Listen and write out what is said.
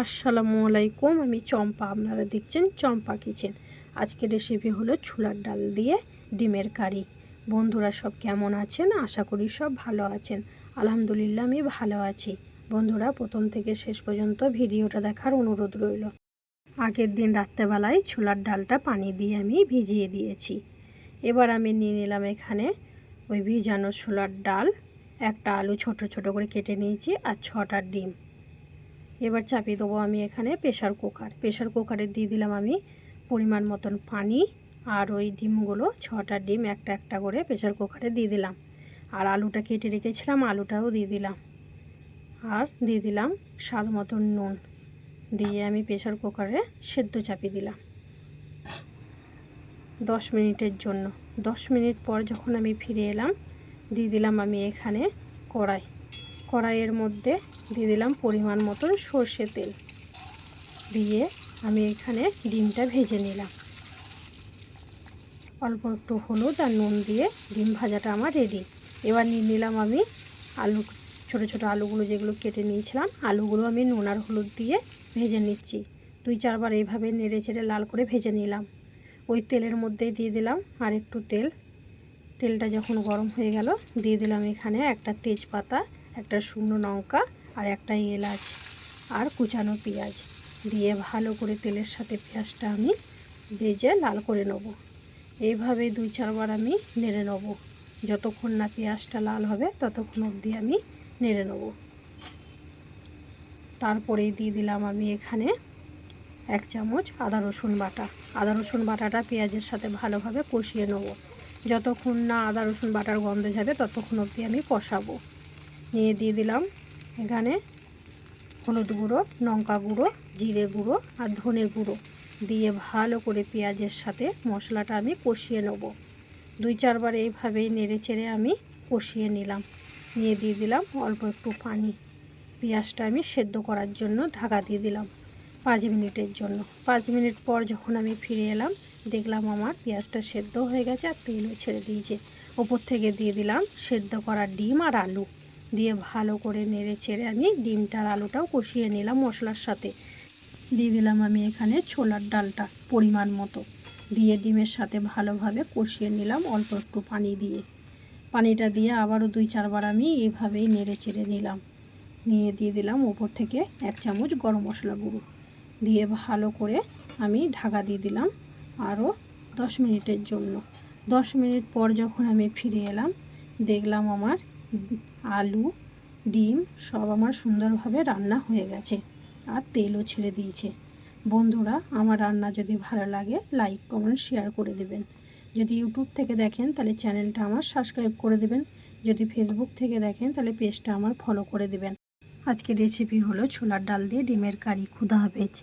আসসালামু আলাইকুম, আমি চম্পা, আপনারা দেখছেন চম্পা কিচেন। আজকের রেসিপি হলো ছোলার ডাল দিয়ে ডিমের কারি। বন্ধুরা সব কেমন আছেন? আশা করি সব ভালো আছেন। আলহামদুলিল্লাহ, আমি ভালো আছি। বন্ধুরা, প্রথম থেকে শেষ পর্যন্ত ভিডিওটা দেখার অনুরোধ রইল। আগের দিন রাত্রেবেলায় ছোলার ডালটা পানি দিয়ে আমি ভিজিয়ে দিয়েছি। এবার আমি নিয়ে নিলাম এখানে ওই ভিজানো ছোলার ডাল। একটা আলু ছোট ছোট করে কেটে নিয়েছি আর ছটা ডিম। এবার চাপিয়ে দেবো আমি এখানে প্রেশার কুকার। প্রেশার কুকারে দিয়ে দিলাম আমি পরিমাণ মতন পানি আর ওই ডিমগুলো, ছটা ডিম একটা একটা করে প্রেশার কুকারে দিয়ে দিলাম। আর আলুটা কেটে রেখেছিলাম, আলুটাও দিয়ে দিলাম। আর দিয়ে দিলাম স্বাদ মতন নুন দিয়ে আমি প্রেশার কুকারে সেদ্ধ চাপিয়ে দিলাম। দশ মিনিটের জন্য। দশ মিনিট পর যখন আমি ফিরে এলাম, দিয়ে দিলাম আমি এখানে কড়াই। কড়াইয়ের মধ্যে দিয়ে দিলাম পরিমাণ মতন সর্ষে তেল। দিয়ে আমি এখানে ডিমটা ভেজে নিলাম। অল্প একটু হলুদ আর নুন দিয়ে ডিম ভাজাটা আমার রেডি এবার নিয়ে নিলাম আমি আলু, ছোট ছোট আলুগুলো যেগুলো কেটে নিয়েছিলাম, আলুগুলো আমি নুন আর হলুদ দিয়ে ভেজে নিচ্ছি। দুই চারবার এইভাবে নেড়ে চেড়ে লাল করে ভেজে নিলাম। ওই তেলের মধ্যেই দিয়ে দিলাম আর একটু তেল। তেলটা যখন গরম হয়ে গেল, দিয়ে দিলাম এখানে একটা তেজপাতা, একটা শুকনো লঙ্কা আর একটা এলাচ আর কুচানো পেঁয়াজ। দিয়ে ভালো করে তেলের সাথে পেঁয়াজটা আমি ভেজে লাল করে নেব। এইভাবে দুই চারবার আমি নেড়ে নেব। যতক্ষণ না পেঁয়াজটা লাল হবে, ততক্ষণ অবধি আমি নেড়ে নেব। তারপরেই দিয়ে দিলাম আমি এখানে এক চামচ আদা রসুন বাটা। আদা রসুন বাটাটা পেঁয়াজের সাথে ভালোভাবে কষিয়ে নেব। যতক্ষণ না আদা রসুন বাটার গন্ধ যাবে, ততক্ষণ অবধি আমি কষাবো। নিয়ে দিয়ে দিলাম এখানে হলুদ গুঁড়ো, লঙ্কা গুঁড়ো, জিরে গুঁড়ো আর ধনে গুঁড়ো দিয়ে ভালো করে পেঁয়াজের সাথে মশলাটা আমি কষিয়ে নেব। দুই চারবার এইভাবেই নেড়ে চেড়ে আমি কষিয়ে নিলাম। নিয়ে দিয়ে দিলাম অল্প একটু পানি। পেঁয়াজটা আমি সেদ্ধ করার জন্য ঢাকা দিয়ে দিলাম পাঁচ মিনিটের জন্য। পাঁচ মিনিট পর যখন আমি ফিরে এলাম, দেখলাম আমার পেঁয়াজটা সেদ্ধ হয়ে গেছে আর তেলও ছেড়ে দিয়েছে। ওপর থেকে দিয়ে দিলাম সেদ্ধ করা ডিম আর আলু। দিয়ে ভালো করে নেড়ে চেড়ে আমি ডিমটার আলুটাও কষিয়ে নিলাম মশলার সাথে। দিয়ে দিলাম আমি এখানে ছোলার ডালটা পরিমাণ মতো। দিয়ে ডিমের সাথে ভালোভাবে কষিয়ে নিলাম অল্প একটু পানি দিয়ে। পানিটা দিয়ে আবারও দুই চারবার আমি এইভাবেই নেড়ে চেড়ে নিলাম। নিয়ে দিয়ে দিলাম ওপর থেকে এক চামচ গরম মশলা গুঁড়ো। দিয়ে ভালো করে আমি ঢাকা দিয়ে দিলাম আরও দশ মিনিটের জন্য। দশ মিনিট পর যখন আমি ফিরে এলাম, দেখলাম আমার আলু, ডিম সব আমার সুন্দরভাবে রান্না হয়ে গেছে আর তেলও ছেড়ে দিয়েছে। বন্ধুরা, আমার রান্না যদি ভালো লাগে লাইক কমেন্ট শেয়ার করে দেবেন। যদি ইউটিউব থেকে দেখেন, তাহলে চ্যানেলটা আমার সাবস্ক্রাইব করে দেবেন। যদি ফেসবুক থেকে দেখেন, তাহলে পেজটা আমার ফলো করে দেবেন। আজকের রেসিপি হলো ছোলার ডাল দিয়ে ডিমের কারি ক্ষুধা হাফেজ